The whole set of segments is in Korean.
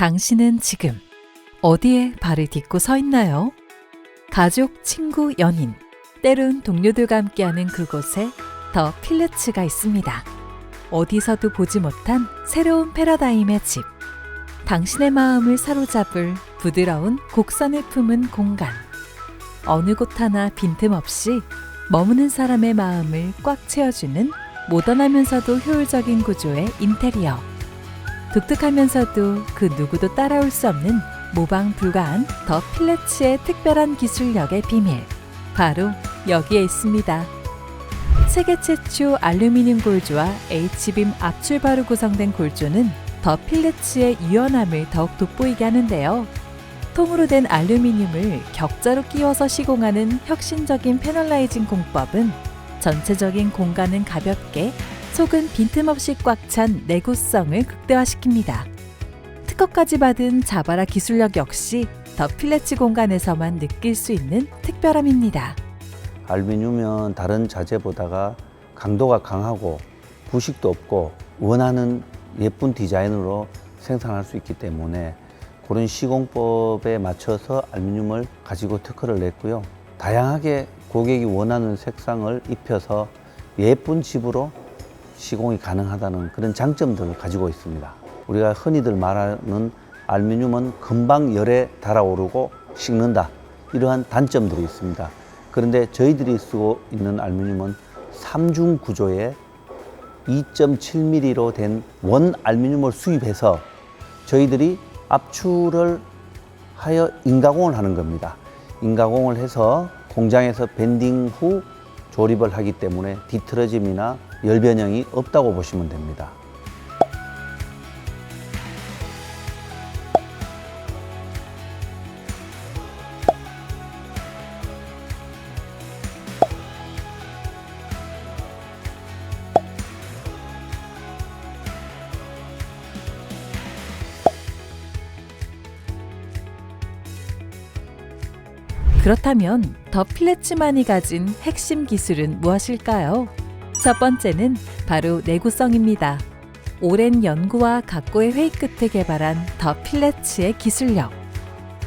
당신은 지금 어디에 발을 딛고 서 있나요? 가족, 친구, 연인, 때론 동료들과 함께하는 그곳에 더 필르츠가 있습니다. 어디서도 보지 못한 새로운 패러다임의 집. 당신의 마음을 사로잡을 부드러운 곡선을 품은 공간. 어느 곳 하나 빈틈없이 머무는 사람의 마음을 꽉 채워주는 모던하면서도 효율적인 구조의 인테리어. 독특하면서도 그 누구도 따라올 수 없는 모방 불가한 더 필레츠의 특별한 기술력의 비밀. 바로 여기에 있습니다. 세계 최초 알루미늄 골조와 H빔 압출바로 구성된 골조는 더 필레츠의 유연함을 더욱 돋보이게 하는데요. 통으로 된 알루미늄을 격자로 끼워서 시공하는 혁신적인 패널라이징 공법은 전체적인 공간은 가볍게 속은 빈틈없이 꽉 찬 내구성을 극대화시킵니다. 특허까지 받은 자바라 기술력 역시 더 필레츠 공간에서만 느낄 수 있는 특별함입니다. 알루미늄은 다른 자재보다가 강도가 강하고 부식도 없고 원하는 예쁜 디자인으로 생산할 수 있기 때문에 그런 시공법에 맞춰서 알루미늄을 가지고 특허를 냈고요. 다양하게 고객이 원하는 색상을 입혀서 예쁜 집으로 시공이 가능하다는 그런 장점들을 가지고 있습니다. 우리가 흔히들 말하는 알루미늄은 금방 열에 달아오르고 식는다. 이러한 단점들이 있습니다. 그런데 저희들이 쓰고 있는 알루미늄은 삼중 구조의 2.7mm로 된 원 알루미늄을 수입해서 저희들이 압출을 하여 인가공을 하는 겁니다. 인가공을 해서 공장에서 밴딩 후 조립을 하기 때문에 뒤틀어짐이나 열 변형이 없다고 보시면 됩니다. 그렇다면 더 필레츠만이 가진 핵심 기술은 무엇일까요? 첫 번째는 바로 내구성입니다. 오랜 연구와 각고의 회의 끝에 개발한 더 필레츠의 기술력.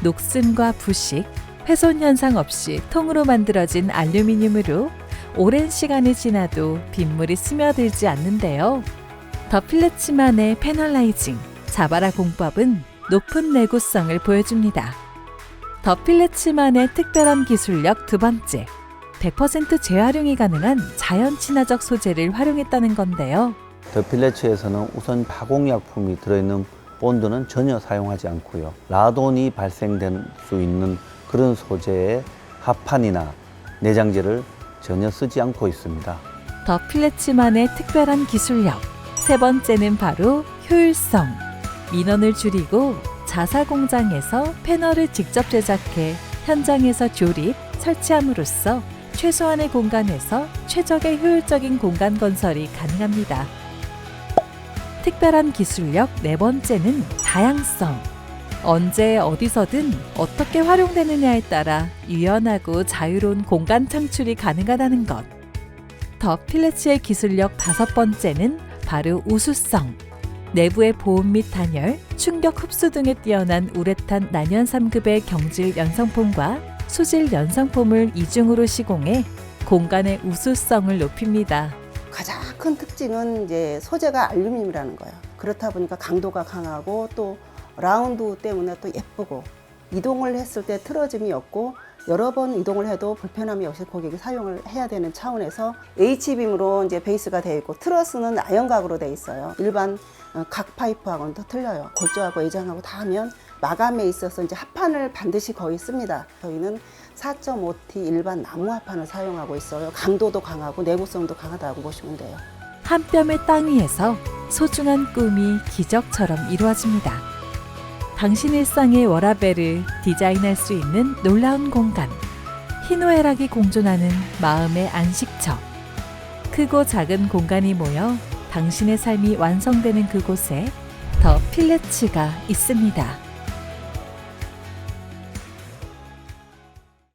녹슨과 부식, 훼손 현상 없이 통으로 만들어진 알루미늄으로 오랜 시간이 지나도 빗물이 스며들지 않는데요. 더 필레츠만의 패널라이징, 자바라 공법은 높은 내구성을 보여줍니다. 더 필레츠만의 특별한 기술력 두 번째. 100% 재활용이 가능한 자연 친화적 소재를 활용했다는 건데요. 더 필레츠에서는 우선 화공약품이 들어있는 본드는 전혀 사용하지 않고요. 라돈이 발생될 수 있는 그런 소재의 합판이나 내장재를 전혀 쓰지 않고 있습니다. 더 필레츠만의 특별한 기술력. 세 번째는 바로 효율성. 민원을 줄이고 자사 공장에서 패널을 직접 제작해 현장에서 조립, 설치함으로써 최소한의 공간에서 최적의 효율적인 공간 건설이 가능합니다. 특별한 기술력 네 번째는 다양성. 언제 어디서든 어떻게 활용되느냐에 따라 유연하고 자유로운 공간 창출이 가능하다는 것. 더 필레츠의 기술력 다섯 번째는 바로 우수성. 내부의 보온 및 단열, 충격 흡수 등에 뛰어난 우레탄 난연 3급의 경질 연성폼과 수질 연성폼을 이중으로 시공해 공간의 우수성을 높입니다. 가장 큰 특징은 이제 소재가 알루미늄이라는 거예요. 그렇다 보니까 강도가 강하고 또 라운드 때문에 또 예쁘고 이동을 했을 때 틀어짐이 없고 여러 번 이동을 해도 불편함이 없이 고객이 사용을 해야 되는 차원에서 H빔으로 이제 베이스가 되어 있고 트러스는 아연각으로 되어 있어요. 일반 어, 각 파이프하고는 또 틀려요. 골조하고 외장하고 다 하면 마감에 있어서 이제 합판을 반드시 거의 씁니다. 저희는 4.5T 일반 나무 합판을 사용하고 있어요. 강도도 강하고 내구성도 강하다고 보시면 돼요. 한 뼘의 땅 위에서 소중한 꿈이 기적처럼 이루어집니다. 당신 일상의 워라벨을 디자인할 수 있는 놀라운 공간. 희노애락이 공존하는 마음의 안식처. 크고 작은 공간이 모여 당신의 삶이 완성되는 그곳에 더 필레츠가 있습니다.